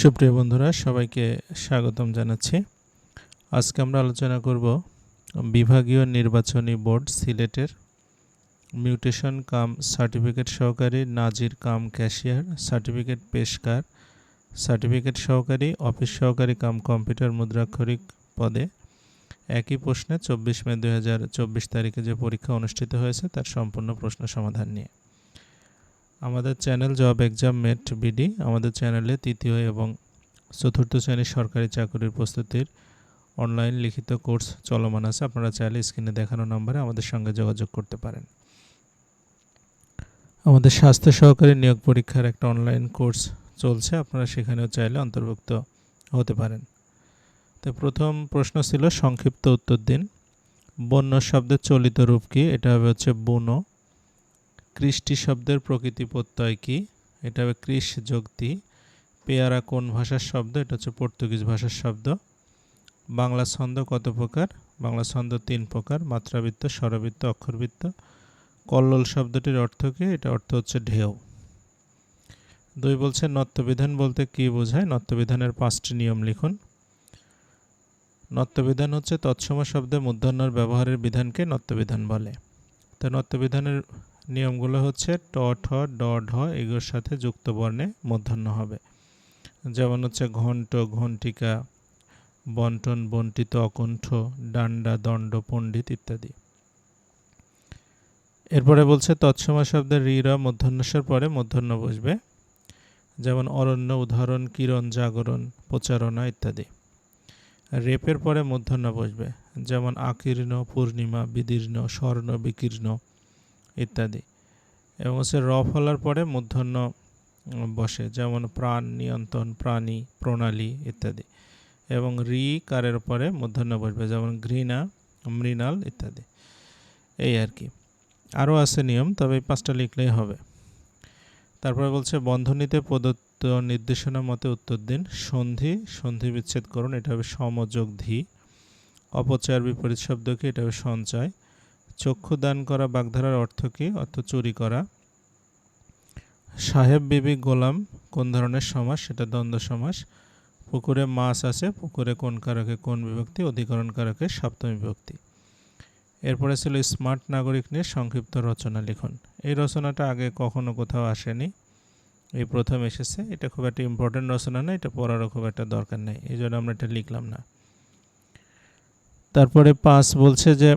সুপ্রিয় বন্ধুরা, সবাইকে স্বাগতম জানাচ্ছি। আজকে আমরা আলোচনা করব বিভাগীয় নির্বাচনী বোর্ড সিলেটের মিউটেশন কাম সার্টিফিকেট সহকারী নাজির কাম ক্যাশিয়ার, সার্টিফিকেট পেশকার, সার্টিফিকেট সহকারী, অফিস সহকারী কাম কম্পিউটার মুদ্রাক্ষরিক পদে। একই প্রশ্নে চব্বিশ মে দু হাজার চব্বিশ তারিখে যে পরীক্ষা অনুষ্ঠিত হয়েছে, তার সম্পূর্ণ প্রশ্ন সমাধান নিয়ে। আমাদের channel job exam mate BD আমাদের চ্যানেলে তৃতীয় এবং চতুর্থ শ্রেণির সরকারি চাকরির প্রস্তুতির অনলাইন লিখিত কোর্স চলমান আছে। আপনারা চাইলে স্ক্রিনে দেখানো নম্বরে আমাদের সঙ্গে যোগাযোগ করতে পারেন। আমাদের স্বাস্থ্য সহকারী নিয়োগ পরীক্ষার একটা অনলাইন কোর্স চলছে। আপনারা সেখানেও চাইলে অন্তর্ভুক্ত হতে পারেন। তো প্রথম প্রশ্ন ছিল, সংক্ষিপ্ত উত্তর দিন। বন্য শব্দের চলিত রূপ কি? এটা হবে হচ্ছে বুনো। কৃষ্টি শব্দের প্রকৃতি প্রত্যয় কি? এটা হবে কৃষ যুক্তি। পেয়ারা কোন ভাষার শব্দ? এটা হচ্ছে পর্তুগিজ ভাষার শব্দ। বাংলা ছন্দ কত প্রকার? বাংলা ছন্দ তিন প্রকার, মাত্রাবৃত্ত, স্বরবৃত্ত, অক্ষরবৃত্ত। কল্লোল শব্দটির অর্থ কী? এটা অর্থ হচ্ছে ঢেউ। দুই বলছে নত্যবিধান বলতে কি বোঝায়? নত্যবিধানের পাঁচটি নিয়ম লিখুন। নত্যবিধান হচ্ছে তৎসম শব্দে মূর্ধন্যর ব্যবহারের বিধানকে নত্যবিধান বলে। তো নত্যবিধানের নিয়মগুলো হচ্ছে ট, ঠ, ড, ঢ এগুলোর সাথে যুক্ত বর্ণে মূর্ধন্য হবে। যেমন হচ্ছে ঘণ্ট ঘণ্টিকা বন্টন বন্টিত অকণ্ঠ ডান্ডা দণ্ড, পণ্ডিত ইত্যাদি। এরপরে বলছে তৎসময় শব্দের রিরা মধ্যাহ্নস্বর পরে মধ্যাহ্ন বসবে। যেমন অরণ্য, উদাহরণ, কিরণ, জাগরণ, প্রচারণা ইত্যাদি। রেপের পরে মধ্যাহ্ন বসবে। যেমন আকীর্ণ, পূর্ণিমা, বিদীর্ণ, স্বর্ণ, বিকীর্ণ ইত্যাদি। এবং হচ্ছে র ফলার পরে মূর্ধন্য বসে, যেমন প্রাণ নিয়ন্ত্রণ, প্রাণী প্রণালী ইত্যাদি। এবং রি কারের পরে মূর্ধন্য বসবে, যেমন ঘৃণা, মৃণাল ইত্যাদি। এই আর কি। আরও আছে নিয়ম, তবে এই পাঁচটা লিখলেই হবে। তারপরে বলছে, বন্ধনীতে প্রদত্ত নির্দেশনা মতে উত্তর দিন। সন্ধি সন্ধি বিচ্ছেদ করুন, এটা হবে সমযোগ ধি অপচয়ের বিপরীত শব্দ কি এটা হবে সঞ্চয়। চক্ষু দান করা বাগধারার অর্থ কী? অর্থ চুরি করা। সাহেব বিবি গোলাম, কোন ধরনের সমাস সেটা দ্বন্দ্ব সমাস পুকুরে মাছ আছে, পুকুরে কোন কারকে, কোন বিভক্তি? অধিকরণ কারকে, সপ্তমী বিভক্তি। এরপরে ছিল স্মার্ট নাগরিক নিয়ে সংক্ষিপ্ত রচনা লিখুন। এই রচনাটা আগে কখনো কোথাও আসেনি। এই প্রথম এসেছে। এটা খুব একটা ইম্পর্টেন্ট রচনা না, এটা পড়ারও খুব একটা দরকার নেই। এই জন্য আমরা এটা লিখলাম না। তারপরে পাঁচ বলছে যে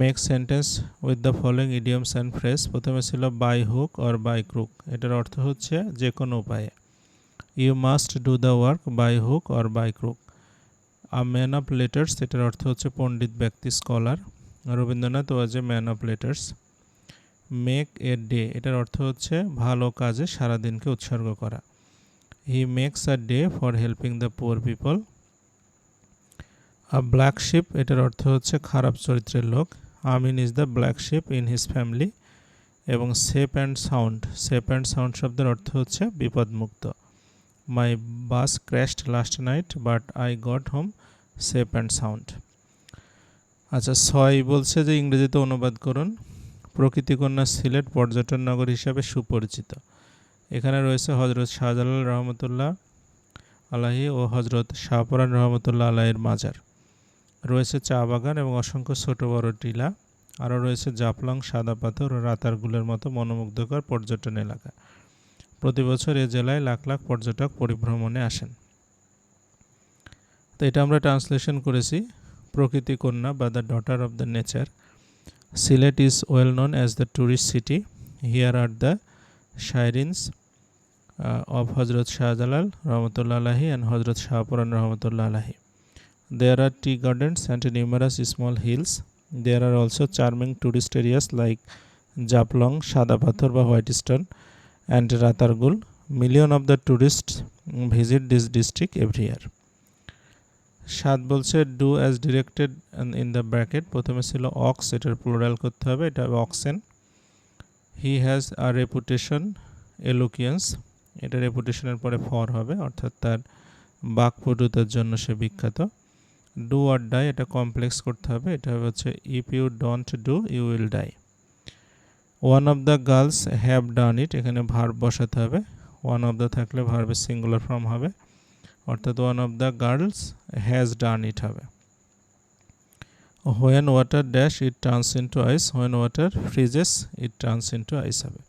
make sentence with the following idioms and phrase প্রথমে ছিল by hook or by crook এটার অর্থ হচ্ছে যে কোনো উপায়ে। You must do the work by hook or by crook a man of letters এটার অর্থ হচ্ছে পণ্ডিত ব্যক্তি scholar Rabindranath was a man of letters make a day এটার অর্থ হচ্ছে ভালো কাজে সারাদিনকে উৎসর্গ করা। He makes a day for helping the poor people a black sheep এটার অর্থ হচ্ছে খারাপ চরিত্রের লোক। Amin is the black sheep in his family এবং safe and sound safe and sound শব্দের অর্থ হচ্ছে বিপদমুক্ত। My bus crashed last night but I got home safe and sound আচ্ছা ছয় বলছে যে ইংরেজিতে অনুবাদ করুন। প্রকৃতিকন্যা সিলেট পর্যটন নগর হিসাবে সুপরিচিত। এখানে রয়েছে হজরত শাহজালাল রহমতুল্লাহ আলাহি ও হজরত শাহপরান রহমতুল্লাহ আলাহির মাজার। রয়েছে চা বাগান এবং অসংখ্য ছোট বড় টিলা। আরও রয়েছে জাফলং, সাদা পাথর ও রাতারগুলের মতো মনোমুগ্ধকর পর্যটন এলাকা। প্রতি বছর এ জেলায় লাখ লাখ পর্যটক পরিভ্রমণে আসেন। তো এটা আমরা ট্রান্সলেশন করেছি। প্রকৃতি কন্যা বা the daughter of the nature. Sylhet is well known as the tourist city. Here are the shrines of Hazrat Shahjalal Rahmatullah আলাহি অ্যান্ড হজরত শাহপুরান রহমতুল্লাহ আলাহি There are tea gardens and numerous small hills. There are also charming tourist areas like Japlong, Shadapathor বা Whitestone and Ratargul. Million of the tourists visit this district every year. সাত বলছে do as directed in the bracket প্রথমে ছিল ox এটার plural করতে হবে এটা হবে oxen he has a reputation eloquence এটা রেপুটেশনের পরে ফর হবে অর্থাৎ তার বাকপটুতার জন্য সে বিখ্যাত ডু আর ডাই এটা কমপ্লেক্স করতে হবে। এটা হচ্ছে if you don't do you will die one of the girls have done it এখানে ভার্ব বসাতে হবে। ওয়ান অফ দ্য থাকলে ভার্বের সিঙ্গুলার ফর্ম হবে। অর্থাৎ one of the girls has done it হবে। When water dash it turns into ice when water freezes it turns into ice হবে।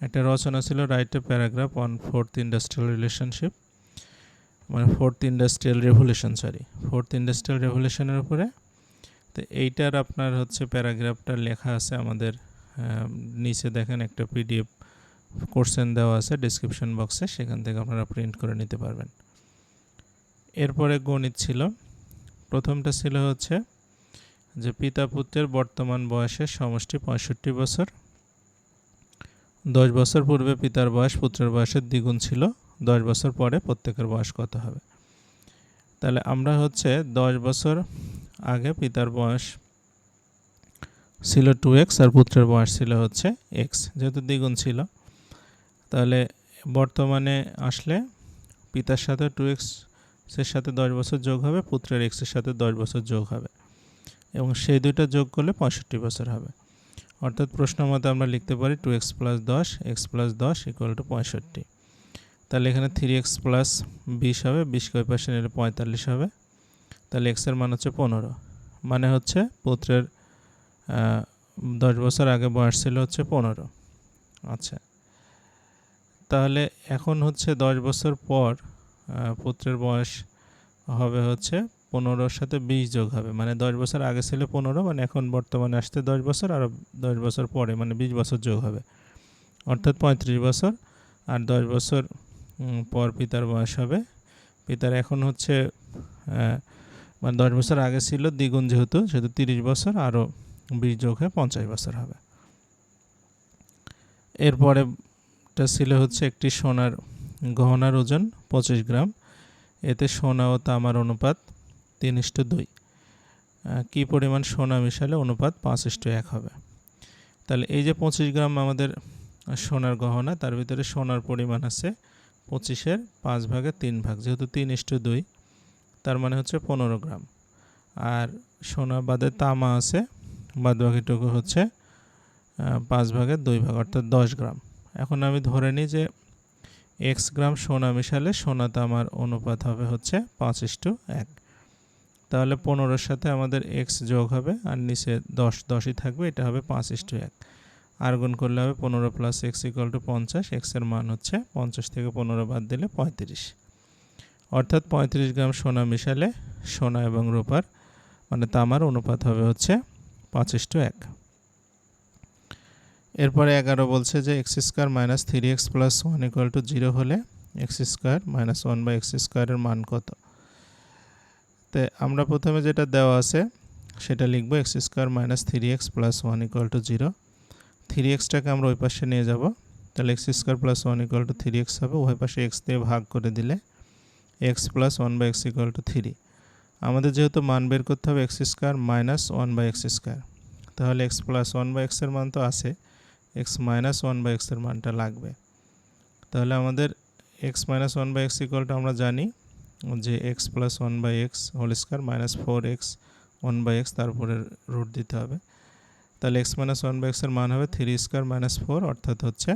একটা রচনা ছিল write a paragraph on fourth industrial relationship মানে fourth industrial revolution sorry fourth industrial রেভলিউশনের উপরে তো এইটার আপনার হচ্ছে প্যারাগ্রাফটা লেখা আছে আমাদের নিচে দেখেন একটা পিডিএফ কোশ্চেন দেওয়া আছে ডিসক্রিপশন বক্সে সেখান থেকে আপনারা প্রিন্ট করে নিতে পারবেন। এরপরে গণিত ছিল। প্রথমটা ছিল হচ্ছে যে পিতা পুত্রের বর্তমান বয়সের সমষ্টি পঁয়ষট্টি বছর। দশ বছর পূর্বে পিতার বয়স পুত্রের বয়সের দ্বিগুণ ছিল। দশ বছর পরে প্রত্যেকের বয়স কত হবে? তাহলে আমরা হচ্ছে দশ বছর আগে পিতার বয়স ছিল টু এক্স আর পুত্রের বয়স ছিল হচ্ছে এক্স যেহেতু দ্বিগুণ ছিল। তাহলে বর্তমানে আসলে পিতার সাথে টু এক্সের সাথে দশ বছর যোগ হবে, পুত্রের এক্সের সাথে দশ বছর যোগ হবে। এবং সেই দুইটা যোগ করলে পঁয়ষট্টি বছর হবে। অর্থাৎ প্রশ্ন মতো আমরা লিখতে পারি টু এক্স প্লাস দশ এক্স প্লাস দশ ইকুয়াল টু পঁয়ষট্টি। তাহলে এখানে থ্রি এক্স প্লাস বিশ হবে, বিশ কয় পাশে নিলে পঁয়তাল্লিশ হবে। তাহলে এক্সের মান হচ্ছে পনেরো। মানে হচ্ছে পুত্রের দশ বছর আগে বয়স ছিল হচ্ছে পনেরো। আচ্ছা। তাহলে এখন হচ্ছে দশ বছর পর পুত্রের বয়স হবে হচ্ছে পনেরোর সাথে বিশ যোগ হবে। মানে দশ বছর আগে ছিল পনেরো মানে এখন বর্তমানে আসতে দশ বছর, আর দশ বছর পরে মানে বিশ বছর যোগ হবে। অর্থাৎ পঁয়ত্রিশ বছর, আর দশ বছর পর পিতার বয়স হবে। পিতার এখন হচ্ছে মানে দশ বছর আগে ছিল, দ্বিগুণ যেহেতু, সেহেতু তিরিশ বছর, আরও বিশ যোগ হয়ে পঞ্চাশ বছর হবে। এরপরে ছিল হচ্ছে একটি সোনার গহনার ওজন পঁচিশ গ্রাম। এতে সোনা ও তামার অনুপাত তিন ইস্টু দুই। কী পরিমাণ সোনা মিশালে অনুপাত পাঁচ ইস্টু এক হবে। তাহলে এই যে পঁচিশ গ্রাম আমাদের সোনার গহনা, তার ভিতরে সোনার পরিমাণ আছে পঁচিশের পাঁচ ভাগে তিন ভাগ, যেহেতু তিন ইস্টু দুই, তার মানে হচ্ছে পনেরো গ্রাম। আর সোনা বাদে তামা আছে, বাদ বাকিটুকু হচ্ছে পাঁচ ভাগের দুই ভাগ, অর্থাৎ দশ গ্রাম। এখন আমি ধরে নিই যে এক্স গ্রাম সোনা মিশালে সোনা তামার অনুপাত হবে হচ্ছে পাঁচ ইস্টু এক। তাহলে পনেরোর সাথে আমাদের এক্স যোগ হবে, আর নিচে দশ, দশই থাকবে, এটা হবে পাঁচ ইস্টু এক। আর গুণ করলে হবে পনেরো প্লাস এক্স ইকুয়াল টু পঞ্চাশ এক্সের মান হচ্ছে পঞ্চাশ থেকে পনেরো বাদ দিলে পঁয়ত্রিশ। অর্থাৎ পঁয়ত্রিশ গ্রাম সোনা মিশালে সোনা এবং রূপার মানে তামার অনুপাত হবে হচ্ছে পঁচিশ টু এক। এরপরে এগারো বলছে যে x square minus three x plus one equal to zero হলে x square minus one by x স্কোয়ারের মান কত? তো আমরা প্রথমে যেটা দেওয়া আছে সেটা লিখব x square minus three x plus one equal to zero three এক্সটাকে আমরা ওই পাশে নিয়ে যাব। তাহলে x square plus one equal to three x হবে। ওই পাশে এক্স দিয়ে ভাগ করে দিলে x plus one by x equal to three আমাদের যেহেতু মান বের করতে হবে x square minus one by x square তাহলে এক্স প্লাস ওয়ান বাই এক্সের মান তো আছে। এক্স মাইনাস ওয়ান বাই এক্সের মানটা লাগবে। তাহলে আমাদের x minus one by x ইকুয়ালটা আমরা জানি যে x plus one by x whole square minus four x one by x তারপরে রুট দিতে হবে। তাহলে এক্স মাইনাস ওয়ান বাই এক্সের মান হবে থ্রি স্কোয়ার মাইনাস ফোর অর্থাৎ হচ্ছে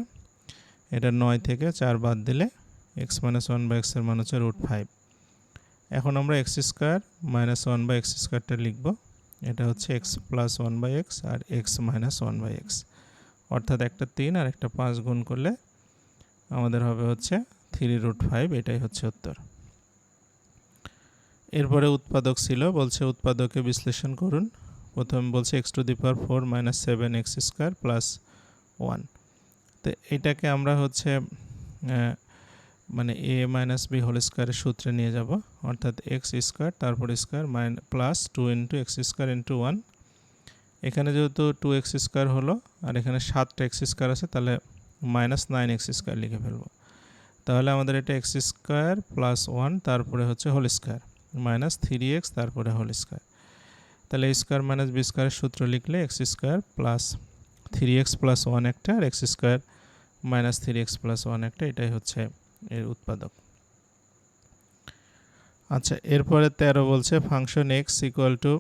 এটা নয় থেকে চার বাদ দিলে এক্স মাইনাস ওয়ান বাই এক্সের মান হচ্ছে রুট ফাইভ এখন আমরা x square minus one by x স্কোয়ারটা লিখব। এটা হচ্ছে x plus one by x R x minus one by x অর্থাৎ একটা তিন আর একটা পাঁচ গুণ করলে আমাদের হবে হচ্ছে থ্রি রুট ফাইভ এটাই হচ্ছে উত্তর। এরপরে উৎপাদক ছিল, বলছে উৎপাদকে বিশ্লেষণ করুন। প্রথম বলছে x to the power four minus seven x square plus one তো এটাকে আমরা হচ্ছে মানে এ মাইনাস বি হোল স্কোয়ারের সূত্রে নিয়ে যাব। অর্থাৎ এক্স স্কোয়ার তারপর square mine plus two into x square into one এখানে যেহেতু টু এক্স স্কোয়ার হলো, আর এখানে সাতটা এক্স স্কোয়ার আছে, তাহলে মাইনাস নাইন এক্স স্কোয়ার লিখে ফেলব। তাহলে আমাদের এটা এক্স স্কোয়ার প্লাস ওয়ান তারপরে হচ্ছে whole square minus three x তারপরে হোল স্কোয়ার তাহলে স্কোয়ার মাইনাস বি স্কোয়ারের সূত্র লিখলে x square plus three x plus one একটা আর x square minus three x plus one একটা, এটাই হচ্ছে এর উৎপাদক। আচ্ছা এরপরে তেরো বলছে function x equal to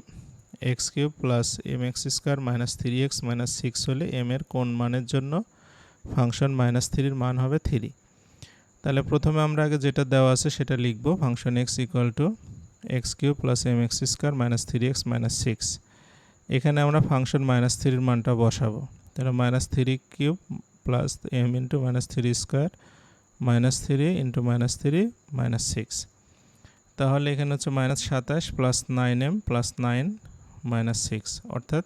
x cube plus m x square minus three x minus six হলে এম এর কোন মানের জন্য ফাংশন মাইনাস থ্রির মান হবে থ্রি তাহলে প্রথমে আমরা আগে যেটা দেওয়া আছে সেটা লিখব function x equal to x cube plus m x square minus three x minus six. এখানে আমরা ফাংশন মাইনাস থ্রির মানটা বসাবো। তাহলে minus three cube plus m into minus three square minus three into minus three minus six. তাহলে এখানে হচ্ছে minus সাতাশ plus nine m plus nine minus six, অর্থাৎ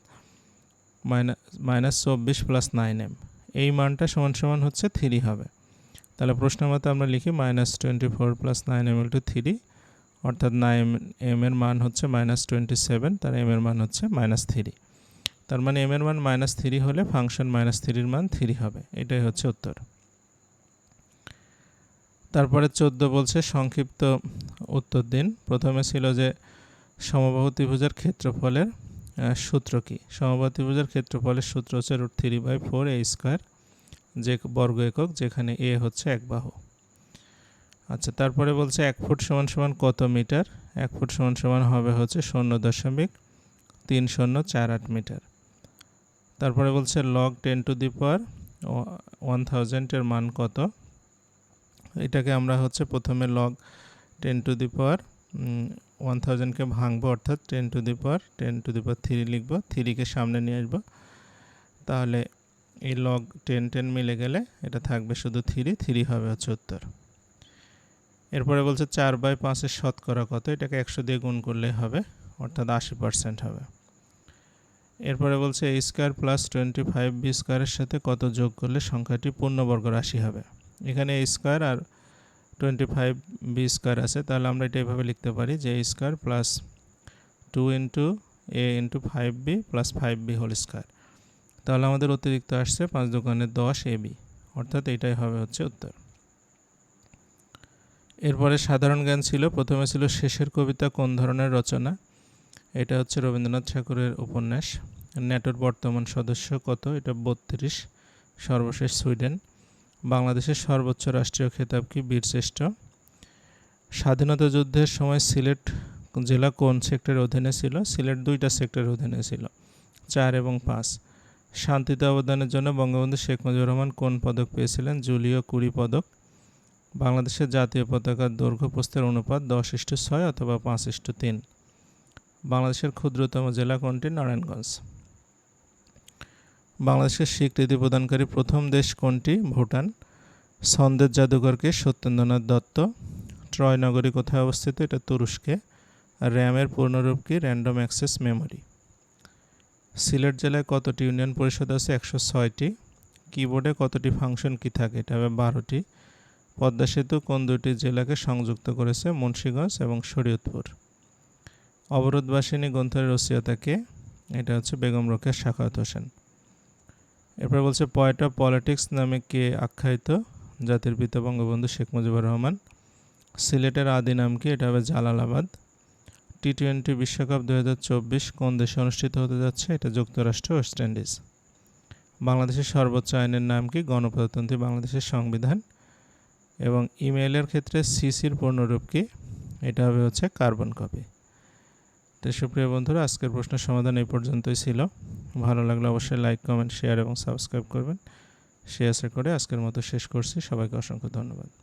মাইনাস মাইনাস চব্বিশ প্লাস নাইন এম। এই মানটা সমান সমান হচ্ছে থ্রি হবে। তাহলে প্রশ্ন মতো আমরা লিখি minus twenty four plus nine m to three অর্থাৎ নাইন এম এর মান হচ্ছে মাইনাস টোয়েন্টি সেভেন তার এম এর মান হচ্ছে মাইনাস থ্রি তার মানে এম এর মান মাইনাস থ্রি হলে ফাংশন মাইনাস থ্রির মান থ্রি হবে। এটাই হচ্ছে উত্তর। তারপরে চোদ্দ বলছে সংক্ষিপ্ত উত্তর দিন। প্রথমে ছিল যে সমবাহু ত্রিভুজের ক্ষেত্রফলের সূত্র কি? সমবাহু ত্রিভুজের ক্ষেত্রফলের সূত্র হচ্ছে root three by four a square যে বর্গ একক, যেখানে এ হচ্ছে এক বাহু। আচ্ছা তারপরে বলছে এক ফুট সমান সমান কত মিটার? এক ফুট সমান সমান হবে হচ্ছে শূন্য দশমিক তিন শূন্য চার আট মিটার। তারপরে বলছে log ten to the power one থাউজেন্ডের মান কত? এটাকে আমরা হচ্ছে প্রথমে log ten to the power one থাউজেন্ডকে ভাঙবো অর্থাৎ ten to the power ten to the power three লিখব থ্রিকে সামনে নিয়ে আসব। তাহলে এই লগ টেন টেন মিলে গেলে এটা থাকবে শুধু থ্রি থ্রি হবে হচ্ছে উত্তর। এরপরে বলছে চার বাই পাঁচের শতকরা কত? এটাকে একশো দিয়ে গুণ করলে হবে, অর্থাৎ আশি পার্সেন্ট হবে। এরপরে বলছে a square plus twenty five b স্কোয়ারের সাথে কত যোগ করলে সংখ্যাটি পূর্ণবর্গ রাশি হবে? এখানে এ স্কোয়ার আর টোয়েন্টি ফাইভ বি স্কোয়ার আছে, তাহলে আমরা এটা এভাবে লিখতে পারি যে a square plus two into a into five b plus five b whole square তাহলে আমাদের অতিরিক্ত আসছে পাঁচ দোকানে দশ এ বি অর্থাৎ এটাই হবে হচ্ছে উত্তর। এরপরে সাধারণ জ্ঞান ছিল, প্রথমে ছিল শেষের কবিতা কোন ধরনের রচনা? এটা হচ্ছে রবীন্দ্রনাথ ঠাকুরের উপন্যাস। ন্যাটোর বর্তমান সদস্য কত? এটা বত্রিশ, সর্বশেষ সুইডেন। বাংলাদেশের সর্বোচ্চ রাষ্ট্রীয় খেতাব কি? বীরশ্রেষ্ঠ। স্বাধীনতা যুদ্ধের সময় সিলেট জেলা কোন সেক্টরের অধীনে ছিল? সিলেট দুইটা সেক্টরের অধীনে ছিল। চার এবং পাঁচ। শান্তিতে অবদানের জন্য বঙ্গবন্ধু শেখ মুজিবুর রহমান কোন পদক পেয়েছিলেন? জুলিও কুড়ি পদক। বাংলাদেশের জাতীয় পতাকার দৈর্ঘ্য প্রস্তের অনুপাত দশ ইস্টু ছয় অথবা পাঁচ ইস্টু তিন। বাংলাদেশের ক্ষুদ্রতম জেলা কোনটি? নারায়ণগঞ্জ। বাংলাদেশের স্বীকৃতি প্রদানকারী প্রথম দেশ কোনটি? ভুটান। সন্দেশ জাদুঘরকে সত্যেন্দ্রনাথ দত্ত। ট্রয় নগরী কোথায় অবস্থিত? এটা তুরস্কে। র্যামের পূর্ণরূপ কি? Random access memory. সিলেট জেলায় কতটি ইউনিয়ন পরিষদ আছে? একশো ছয়টি। কিবোর্ডে কতটি ফাংশন কি থাকে? এটা হবে বারোটি। পদ্মা সেতু কোন দুটি জেলাকে সংযুক্ত করেছে? মুন্সীগঞ্জ এবং শরীয়তপুর। অবরোধবাসিনী গ্রন্থের রসিয়তাকে এটা হচ্ছে বেগম রোকের শাখাত হোসেন। এরপর বলছে পয়েট অফ পলিটিক্স নামে কে আখ্যায়িত? জাতির পিতা বঙ্গবন্ধু শেখ মুজিবুর রহমান। সিলেটের আদি নাম কি? এটা হবে জালালাবাদ। টি টোয়েন্টি বিশ্বকাপ দু হাজার চব্বিশ কোন দেশে অনুষ্ঠিত হতে যাচ্ছে? এটা যুক্তরাষ্ট্র, ওয়েস্ট ইন্ডিজ। বাংলাদেশের সর্বোচ্চ আইনের নাম কি? গণপ্রজাতন্ত্রী বাংলাদেশের সংবিধান। এবং ইমেইলের ক্ষেত্রে সিসির পূর্ণরূপ কি? এটা হবে হচ্ছে কার্বন কপি। তো সুপ্রিয় বন্ধুরা, আজকের প্রশ্নের সমাধান এই পর্যন্তই ছিল। ভালো লাগলে অবশ্যই লাইক, কমেন্ট, শেয়ার এবং সাবস্ক্রাইব করবেন। সে আশা করে আজকের মতো শেষ করছি। সবাইকে অসংখ্য ধন্যবাদ।